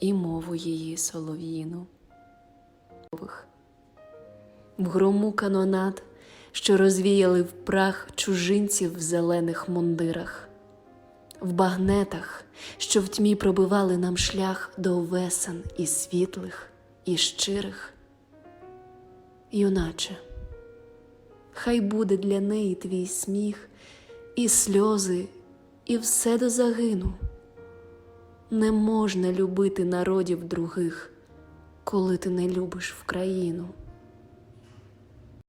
і мову її солов'їну. В грому канонат, що розвіяли в прах чужинців в зелених мундирах, в багнетах, що в тьмі пробивали нам шлях до весен і світлих, і щирих. Юначе, хай буде для неї твій сміх, і сльози, і все до загину. Не можна любити народів других, коли ти не любиш в країну.